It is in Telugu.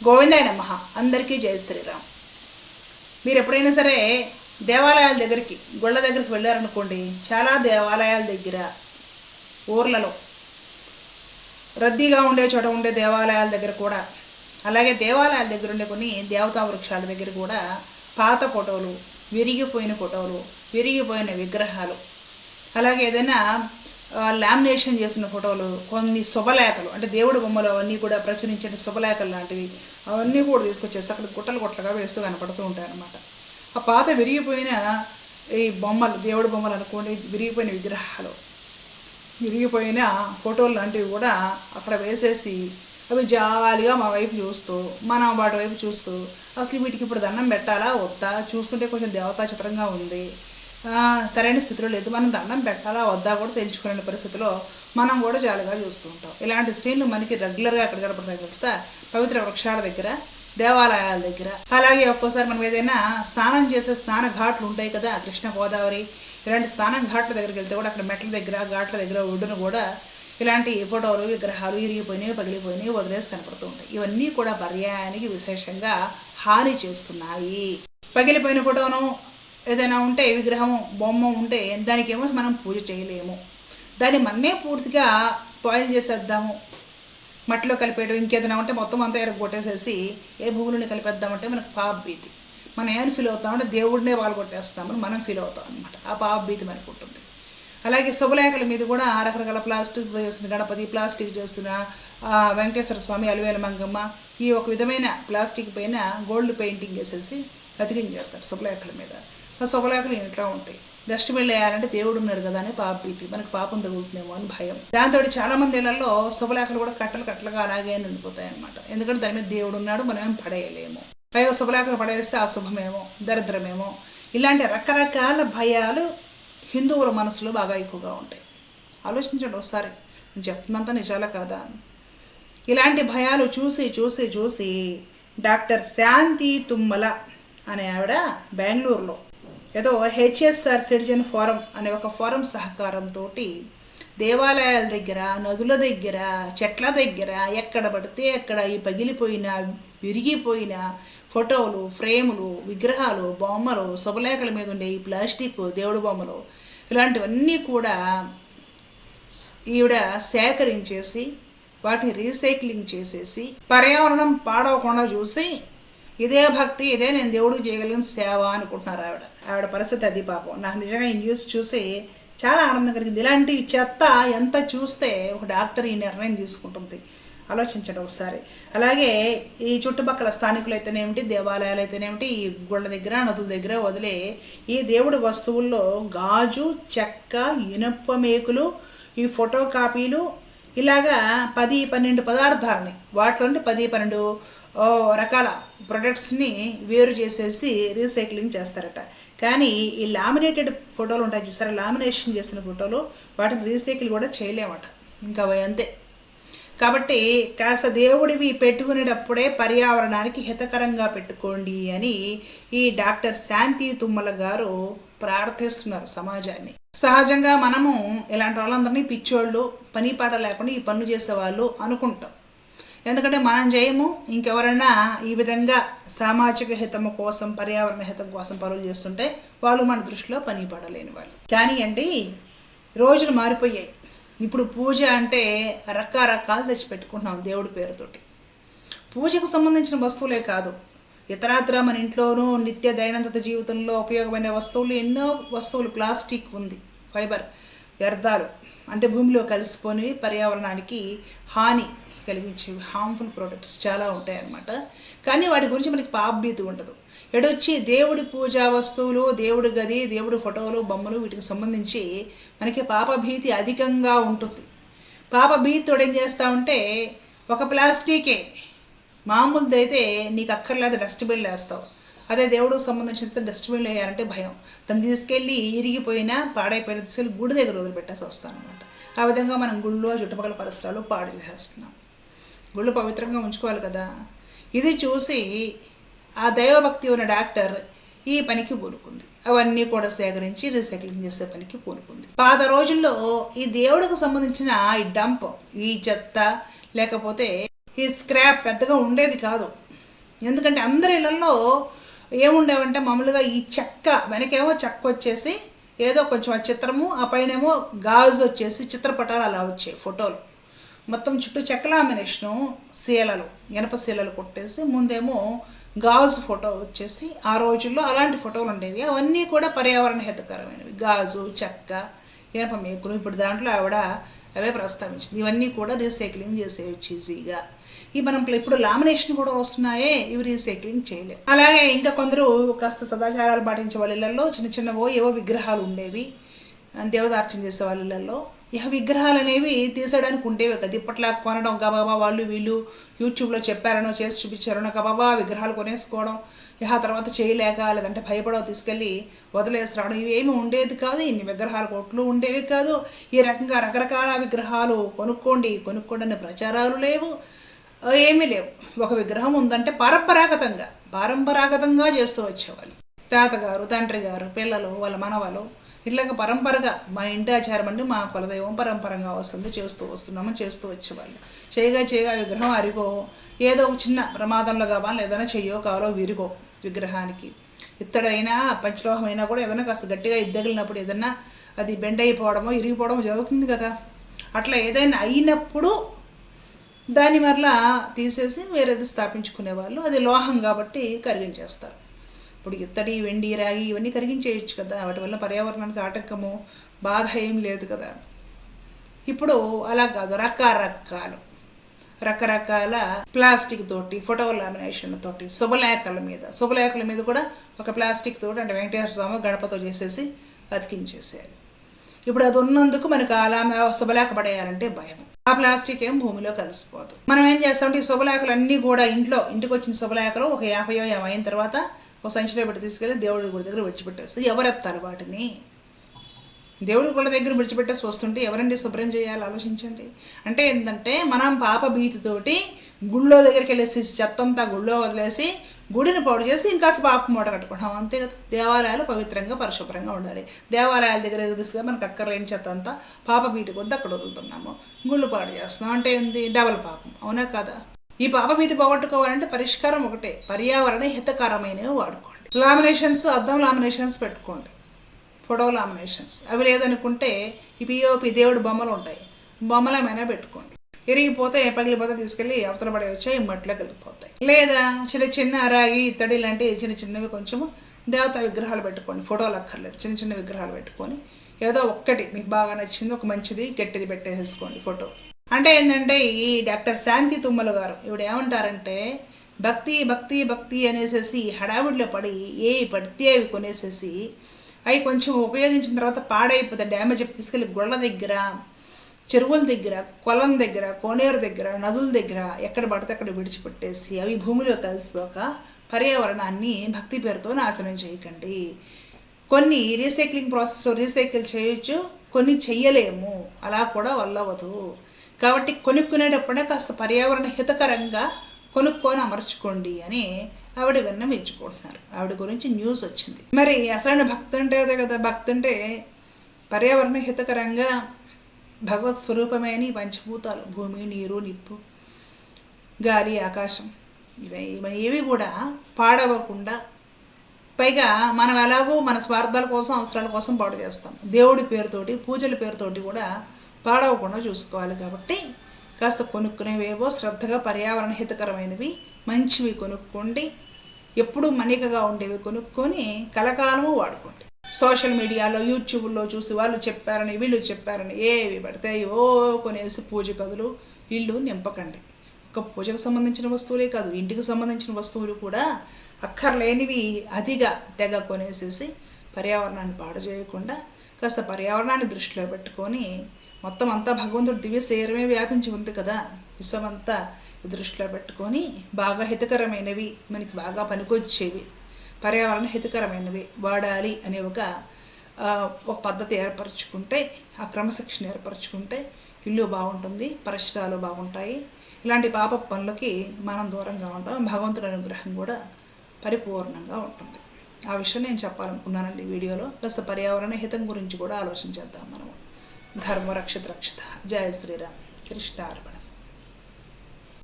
గోవిందాయ నమ. అందరికీ జయ శ్రీరామ్. మీరు ఎప్పుడైనా సరే దేవాలయాల దగ్గరికి గుళ్ళ దగ్గరికి వెళ్ళారనుకోండి చాలా దేవాలయాల దగ్గర ఊర్లలో రద్దీగా ఉండే చోట ఉండే దేవాలయాల దగ్గర కూడా అలాగే దేవాలయాల దగ్గర ఉండే కొన్ని దేవతా వృక్షాల దగ్గర కూడా పాత ఫోటోలు విరిగిపోయిన ఫోటోలు విరిగిపోయిన విగ్రహాలు అలాగే ఏదైనా లామినేషన్ చేసిన ఫోటోలు కొన్ని శుభలేఖలు అంటే దేవుడి బొమ్మలు అవన్నీ కూడా ప్రచురించే శుభలేఖలు లాంటివి అవన్నీ కూడా తీసుకొచ్చేసి అక్కడ గుట్టలు గుట్టలుగా వేస్తూ కనపడుతూ ఉంటాయి అన్నమాట ఆ పాత విరిగిపోయిన ఈ బొమ్మలు దేవుడి బొమ్మలు అనుకోండి విరిగిపోయిన విగ్రహాలు విరిగిపోయిన ఫోటోలు లాంటివి కూడా అక్కడ వేసేసి అవి జాలిగా మా వైపు చూస్తూ మనం వాటి వైపు చూస్తూ అసలు వీటికి ఇప్పుడు దండం పెట్టాలా వద్దా? చూస్తుంటే కొంచెం దేవతా చిత్రంగా ఉంది. సరైన స్థితిలో లేదు. మనం దండం పెట్టాలా వద్దా కూడా తెలుసుకునే పరిస్థితిలో మనం కూడా జాలిగా చూస్తూ ఉంటాం. ఇలాంటి సీన్లు మనకి రెగ్యులర్గా ఎక్కడ కనపడతాయి తెలుస్తా పవిత్ర వృక్షాల దగ్గర దేవాలయాల దగ్గర. అలాగే ఒక్కోసారి మనం ఏదైనా స్నానం చేసే స్నాన ఘాట్లు ఉంటాయి కదా కృష్ణ గోదావరి. ఇలాంటి స్నానం ఘాట్ల దగ్గరికి వెళ్తే కూడా అక్కడ మెట్ల దగ్గర ఘాట్ల దగ్గర ఒడ్డున కూడా ఇలాంటి ఫోటోలు విగ్రహాలు ఇరిగిపోయినాయి పగిలిపోయినాయి వదిలేసి కనపడుతూ ఉంటాయి. ఇవన్నీ కూడా పర్యాయానికి విశేషంగా హాని చేస్తున్నాయి. పగిలిపోయిన ఫోటోను ఏదైనా ఉంటే విగ్రహం బొమ్మ ఉంటే దానికేమో మనం పూజ చేయలేము. దాన్ని మనమే పూర్తిగా స్పాయిల్ చేసేద్దాము. మట్టిలో కలిపేయడం ఇంకేదైనా ఉంటే మొత్తం అంతా ఎరగొట్టేసేసి ఏ భూములని కలిపేద్దామంటే మనకు పాప భీతి. మనం ఏమైనా ఫీల్ అవుతామంటే దేవుడినే వాళ్ళు కొట్టేస్తామని మనం ఫీల్ అవుతాం అనమాట ఆ పాప భీతి మనకు ఉంటుంది. అలాగే శుభలేఖల మీద కూడా రకరకాల ప్లాస్టిక్ చేసిన గణపతి ప్లాస్టిక్ చేసిన వెంకటేశ్వర స్వామి అలివేల మంగమ్మ ఈ ఒక విధమైన ప్లాస్టిక్ పైన గోల్డ్ పెయింటింగ్ వేసేసి అతికించేస్తారు శుభలేఖల మీద. ఆ శుభలేఖలు ఇంట్లో ఉంటాయి. డస్ట్బిన్లు వేయాలంటే దేవుడు ఉన్నాడు కదా అని పాప భీతి. పాపం తగులుతుందేమో అని భయం. దాంతో చాలా మంది ఇళ్ళలో శుభలేఖలు కూడా కట్టలు కట్టలుగా అలాగే నిండిపోతాయి అనమాట ఎందుకంటే దాని మీద దేవుడు ఉన్నాడు మనం ఏం పడేయలేము. పైగా శుభలేఖలు పడేస్తే అశుభమేమో దరిద్రమేమో. ఇలాంటి రకరకాల భయాలు హిందువుల మనసులో బాగా ఎక్కువగా ఉంటాయి. ఆలోచించండి ఒకసారి. నేను చెప్తున్నంత నిజాలే కాదా? ఇలాంటి భయాలు చూసి చూసి చూసి డాక్టర్ శాంతి తుమ్మల అనే ఆవిడ బెంగళూరులో ఏదో హెచ్ఎస్ఆర్ సిటిజన్ ఫోరం అనే ఒక ఫోరం సహకారంతో దేవాలయాల దగ్గర నదుల దగ్గర చెట్ల దగ్గర ఎక్కడ పడితే అక్కడ ఈ పగిలిపోయిన విరిగిపోయిన ఫోటోలు ఫ్రేములు విగ్రహాలు బొమ్మలు శుభలేఖల మీద ఉండే ఈ ప్లాస్టిక్ దేవుడు బొమ్మలు ఇలాంటివన్నీ కూడా ఈవిడ సేకరించేసి వాటిని రీసైక్లింగ్ చేసేసి పర్యావరణం పాడవకుండా చూసి ఇదే భక్తి ఇదే నేను దేవుడికి చేయగలిగిన సేవ అనుకుంటున్నారు ఆవిడ. ఆవిడ పరిస్థితి అది పాపం. నాకు నిజంగా ఈ న్యూస్ చూసి చాలా ఆనందం కలిగింది. ఇలాంటి చెత్త ఎంత చూస్తే ఒక డాక్టర్ ఈ నిర్ణయం తీసుకుంటుంది. ఆలోచించండి ఒకసారి. అలాగే ఈ చుట్టుపక్కల స్థానికులు అయితేనేమిటి దేవాలయాలు అయితేనేమిటి ఈ గుళ్ళ దగ్గర నదుల దగ్గర వదిలే ఈ దేవుడి వస్తువుల్లో గాజు చెక్క ఇనుప మేకులు ఈ ఫోటో కాపీలు ఇలాగా పది పన్నెండు పదార్థాలని వాటిలో పది పన్నెండు రకాల ప్రొడక్ట్స్ని వేరు చేసేసి రీసైక్లింగ్ చేస్తారట. కానీ ఈ లామినేటెడ్ ఫోటోలు ఉంటాయి చూసారా? లామినేషన్ చేసిన ఫోటోలు వాటిని రీసైకిల్ కూడా చేయలేమట. ఇంకా అవి అంతే. కాబట్టి కాస్త దేవుడివి పెట్టుకునేటప్పుడే పర్యావరణానికి హితకరంగా పెట్టుకోండి అని ఈ డాక్టర్ శాంతి తుమ్మల గారు ప్రార్థిస్తున్నారు సమాజాన్ని. సహజంగా మనము ఇలాంటి వాళ్ళందరినీ పిచ్చోళ్ళు పని పాట లేకుండా ఈ పనులు చేసేవాళ్ళు అనుకుంటాం. ఎందుకంటే మనం చేయము ఇంకెవరైనా ఈ విధంగా సామాజిక హితము కోసం పర్యావరణ హితం కోసం పనులు చేస్తుంటే వాళ్ళు మన దృష్టిలో పని పడలేని వాళ్ళు. కానీ అండి రోజులు మారిపోయాయి. ఇప్పుడు పూజ అంటే రకరకాలు తెచ్చి పెట్టుకుంటున్నాం దేవుడి పేరుతోటి. పూజకు సంబంధించిన వస్తువులే కాదు. ఇతరాత్ర మన ఇంట్లోనూ నిత్య దైనందిన జీవితంలో ఉపయోగమైన వస్తువులు ఎన్నో వస్తువులు ప్లాస్టిక్ ఉంది ఫైబర్ వ్యర్థాలు. అంటే భూమిలో కలిసిపోయి పర్యావరణానికి హాని కలిగించేవి హార్మ్ఫుల్ ప్రోడక్ట్స్ చాలా ఉంటాయన్నమాట. కానీ వాటి గురించి మనకి పాపభీతి ఉండదు. ఎడొచ్చి దేవుడి పూజా వస్తువులు దేవుడి గది దేవుడి ఫోటోలు బొమ్మలు వీటికి సంబంధించి మనకి పాపభీతి అధికంగా ఉంటుంది. పాపభీతితో ఏం చేస్తా ఉంటే ఒక ప్లాస్టికే మామూలుదైతే నీకు అక్కర్లేదు డస్ట్బిన్ వేస్తావు. అదే దేవుడికి సంబంధించిన డస్ట్బిన్లో వేయాలంటే భయం. దాన్ని తీసుకెళ్ళి ఇరిగిపోయినా పాడైపోయిన తీసుకెళ్ళి గుడి దగ్గర వదిలిపెట్టేసి వస్తాను అనమాట ఆ విధంగా మనం గుళ్ళు చుట్టుపక్కల పరిసరాలు పాడు చేసేస్తున్నాం. గుళ్ళు పవిత్రంగా ఉంచుకోవాలి కదా. ఇది చూసి ఆ దైవభక్తి ఉన్న డాక్టర్ ఈ పనికి పూనుకుంది. అవన్నీ కూడా సేకరించి రీసైక్లింగ్ చేసే పనికి పూనుకుంది. పాత రోజుల్లో ఈ దేవుడికి సంబంధించిన ఈ డంప్ ఈ చెత్త లేకపోతే ఈ స్క్రాప్ పెద్దగా ఉండేది కాదు. ఎందుకంటే అందరి ఇళ్ళలో ఏముండేవంటే మామూలుగా ఈ చెక్క వెనకేమో చెక్క వచ్చేసి ఏదో కొంచెం ఆ చిత్రము ఆ పైనేమో గాజు వచ్చేసి చిత్రపటాలు అలా వచ్చాయి ఫోటోలు. మొత్తం చుట్టూ చెక్క లామినేషను శీలలు ఇనప శీలలు కొట్టేసి ముందేమో గాజు ఫోటో వచ్చేసి ఆ రోజుల్లో అలాంటి ఫోటోలు ఉండేవి. అవన్నీ కూడా పర్యావరణ హితకరమైనవి. గాజు చెక్క ఇనప మేకులు ఇప్పుడు దాంట్లో ఆవిడ అవే ప్రస్తావించింది. ఇవన్నీ కూడా రీసైక్లింగ్ చేసేయచ్చు ఈజీగా ఈ మనం ఇప్పుడు లామినేషన్ కూడా వస్తున్నాయే ఇవి రీసైక్లింగ్ చేయలేము అలాగే ఇంకా కొందరు కాస్త సదాచారాలు పాటించే వాళ్ళ ఇళ్ళల్లో చిన్న చిన్నవో ఏవో విగ్రహాలు ఉండేవి. దేవదార్చన చేసే వాళ్ళ ఇళ్ళల్లో ఇక విగ్రహాలు అనేవి తీసేయడానికి ఉండేవి కదా. ఇప్పట్లా కొనడం గబాబా వాళ్ళు వీళ్ళు యూట్యూబ్లో చెప్పారనో చేసి చూపించారనో గబాబా విగ్రహాలు కొనేసుకోవడం ఇక తర్వాత చేయలేక లేదంటే భయపడవ తీసుకెళ్ళి వదిలేసి రావడం. ఇవేమి ఉండేది కాదు. ఇన్ని విగ్రహాల కొట్లు ఉండేవి కాదు. ఈ రకంగా రకరకాల విగ్రహాలు కొనుక్కోండి కొనుక్కోండి ప్రచారాలు లేవు. ఏమీ లేవు. ఒక విగ్రహం ఉందంటే పరంపరాగతంగా పరంపరాగతంగా చేస్తూ వచ్చేవాళ్ళు. తాతగారు తండ్రి గారు పిల్లలు వాళ్ళ మనవలు ఇట్లాగ పరంపరగా మా ఇంటి ఆచారం అంటే మా కులదైవం పరంపరంగా వస్తుంది చేస్తూ వస్తున్నాము చేస్తూ వచ్చేవాళ్ళు. చేయగా చేయగా విగ్రహం అరిగో ఏదో ఒక చిన్న ప్రమాదంలో కావాలి ఏదైనా చెయ్యో కావాలో విరిగో విగ్రహానికి. ఇత్తడైనా పంచలోహమైనా కూడా ఏదైనా కాస్త గట్టిగా ఇద్దగిలినప్పుడు ఏదైనా అది బెండ్ అయిపోవడమో ఇరిగిపోవడమో జరుగుతుంది కదా. అట్లా ఏదైనా అయినప్పుడు దాని మరలా తీసేసి వేరేది స్థాపించుకునేవాళ్ళు. అది లోహం కాబట్టి కరిగించేస్తారు. ఇప్పుడు ఇత్తడి వెండి రాగి ఇవన్నీ కరిగించేయచ్చు కదా. వాటి వల్ల పర్యావరణానికి ఆటంకము బాధ ఏం లేదు కదా. ఇప్పుడు అలా కాదు. రకరకాలు. రకరకాల ప్లాస్టిక్ తోటి ఫోటో లామినేషన్ తోటి శుభలేఖల మీద. శుభలేఖల మీద కూడా ఒక ప్లాస్టిక్ తోటి అంటే వెంకటేశ్వర స్వామి గణపతో చేసేసి అతికించేసేయాలి. ఇప్పుడు అది ఉన్నందుకు మనకు అలా శుభలేఖ పడేయాలంటే భయం. ఆ ప్లాస్టిక్ ఏం భూమిలో కలిసిపోదు. మనం ఏం చేస్తామంటే ఈ శుభలేఖలు అన్నీ కూడా ఇంట్లో ఇంటికి వచ్చిన శుభలేఖలు ఒక యాభై యాభై అయిన తర్వాత ఒక సంచిలో పెట్టి తీసుకెళ్ళి దేవుడి గుడి దగ్గర విడిచిపెట్టేస్తుంది ఎవరెత్తారు వాటిని? దేవుడి గుళ్ళ దగ్గర విడిచిపెట్టేసి వస్తుంటే ఎవరండి శుభ్రం చేయాలి? ఆలోచించండి. అంటే ఏంటంటే మనం పాప భీతితోటి గుళ్ళో దగ్గరికి వెళ్ళేసి చెత్తంతా గుళ్ళో వదిలేసి గుడిని పాడు చేసి ఇంకా పాప మూట కట్టుకుంటాం. అంతే కదా? దేవాలయాలు పవిత్రంగా పరిశుభ్రంగా ఉండాలి. దేవాలయాల దగ్గర తీసుకుగా మనకు అక్కర్లేని చెత్త అంతా పాప భీతి కొద్ది అక్కడ వదులుతున్నాము. గుళ్ళు పాడు చేస్తున్నాం. అంటే ఏంది? డబల్ పాపం. అవునా కదా? ఈ పాపభీతి పోగొట్టుకోవాలంటే పరిష్కారం ఒకటే. పర్యావరణ హితకరమైనవి వాడుకోండి. లామినేషన్స్ అద్దం లామినేషన్స్ పెట్టుకోండి. ఫోటో లామినేషన్స్ అవి లేదనుకుంటే ఈ పిఓపి దేవుడు బొమ్మలు ఉంటాయి. బొమ్మలమైనా పెట్టుకోండి. ఇరిగిపోతే పగిలిపోతే తీసుకెళ్ళి అవతల పడే వచ్చాయి మట్టిలో కలిగిపోతాయి లేదా చిన్న చిన్న రాగి ఇత్తడి లాంటి చిన్న చిన్నవి కొంచెము దేవత విగ్రహాలు పెట్టుకోండి. ఫోటోలు అక్కర్లేదు చిన్న చిన్న విగ్రహాలు పెట్టుకొని ఏదో ఒక్కటి మీకు బాగా నచ్చింది ఒక మంచిది గట్టిది పెట్టేసేసుకోండి ఫోటో అంటే ఏంటంటే ఈ డాక్టర్ శాంతి తుమ్మల గారు ఇవిడ ఏమంటారంటే భక్తి భక్తి భక్తి అనేసేసి హడావిడిలో పడి ఏ పడితే అవి కొనేసేసి అవి కొంచెం ఉపయోగించిన తర్వాత పాడైపోతే డ్యామేజ్ తీసుకెళ్ళి గుళ్ళ దగ్గర చెరువుల దగ్గర కొలం దగ్గర కోనేరు దగ్గర నదుల దగ్గర ఎక్కడ పడితే అక్కడ విడిచిపెట్టేసి అవి భూమిలో కలిసిపోక పర్యావరణాన్ని భక్తి పేరుతో నాశనం చేయకండి. కొన్ని రీసైక్లింగ్ ప్రాసెస్ రీసైకిల్ చేయొచ్చు కొన్ని చెయ్యలేము. అలా కూడా వల్లవదు. కాబట్టి కొనుక్కునేటప్పుడే కాస్త పర్యావరణ హితకరంగా కొనుక్కొని అమర్చుకోండి అని ఆవిడ విన్నవించుకుంటున్నారు. ఆవిడ గురించి న్యూస్ వచ్చింది. మరి అసలైన భక్తి అంటే అదే కదా. భక్తి అంటే పర్యావరణ హితకరంగా భగవత్ స్వరూపమైన పంచభూతాలు భూమి నీరు నిప్పు గాలి ఆకాశం ఇవి ఏవి కూడా పాడవకుండా పైగా మనం ఎలాగో మన స్వార్థాల కోసం అవసరాల కోసం పాడు చేస్తాం. దేవుడి పేరుతోటి పూజల పేరుతోటి కూడా పాడవకుండా చూసుకోవాలి కాబట్టి కాస్త కొనుక్కునేవేవో శ్రద్ధగా పర్యావరణ హితకరమైనవి మంచివి కొనుక్కోండి. ఎప్పుడూ మన్నికగా ఉండేవి కొనుక్కొని కలకాలము వాడుకోండి. సోషల్ మీడియాలో యూట్యూబ్లో చూసి వాళ్ళు చెప్పారని వీళ్ళు చెప్పారని ఏవి పడితే ఓ కొనేసి పూజ కథలు ఇల్లు నింపకండి. ఒక పూజకు సంబంధించిన వస్తువులే కాదు ఇంటికి సంబంధించిన వస్తువులు కూడా అక్కర్లేనివి అతిగా తెగ కొనేసేసి పర్యావరణాన్ని పాడు చేయకుండా కాస్త పర్యావరణాన్ని దృష్టిలో పెట్టుకొని మొత్తం అంతా భగవంతుడు దివ్య శరీరమే వ్యాపించి ఉంది కదా. విశ్వమంతా దృష్టిలో పెట్టుకొని బాగా హితకరమైనవి మనకి బాగా పనికొచ్చేవి. పర్యావరణ హితకరమైనవి వాడాలి అనే ఒక ఒక పద్ధతి ఏర్పరచుకుంటే ఆ క్రమశిక్షణ ఏర్పరచుకుంటే ఇల్లు బాగుంటుంది పరిసరాలు బాగుంటాయి. ఇలాంటి పాప పనులకి మనం దూరంగా ఉంటాం. భగవంతుడి అనుగ్రహం కూడా పరిపూర్ణంగా ఉంటుంది. ఆ విషయం నేను చెప్పాలనుకున్నానండి వీడియోలో. కాస్త పర్యావరణ హితం గురించి కూడా ఆలోచించేద్దాం మనము. ధర్మ రక్షిత రక్షిత. జయ శ్రీరామ్. కృష్ణార్పణ.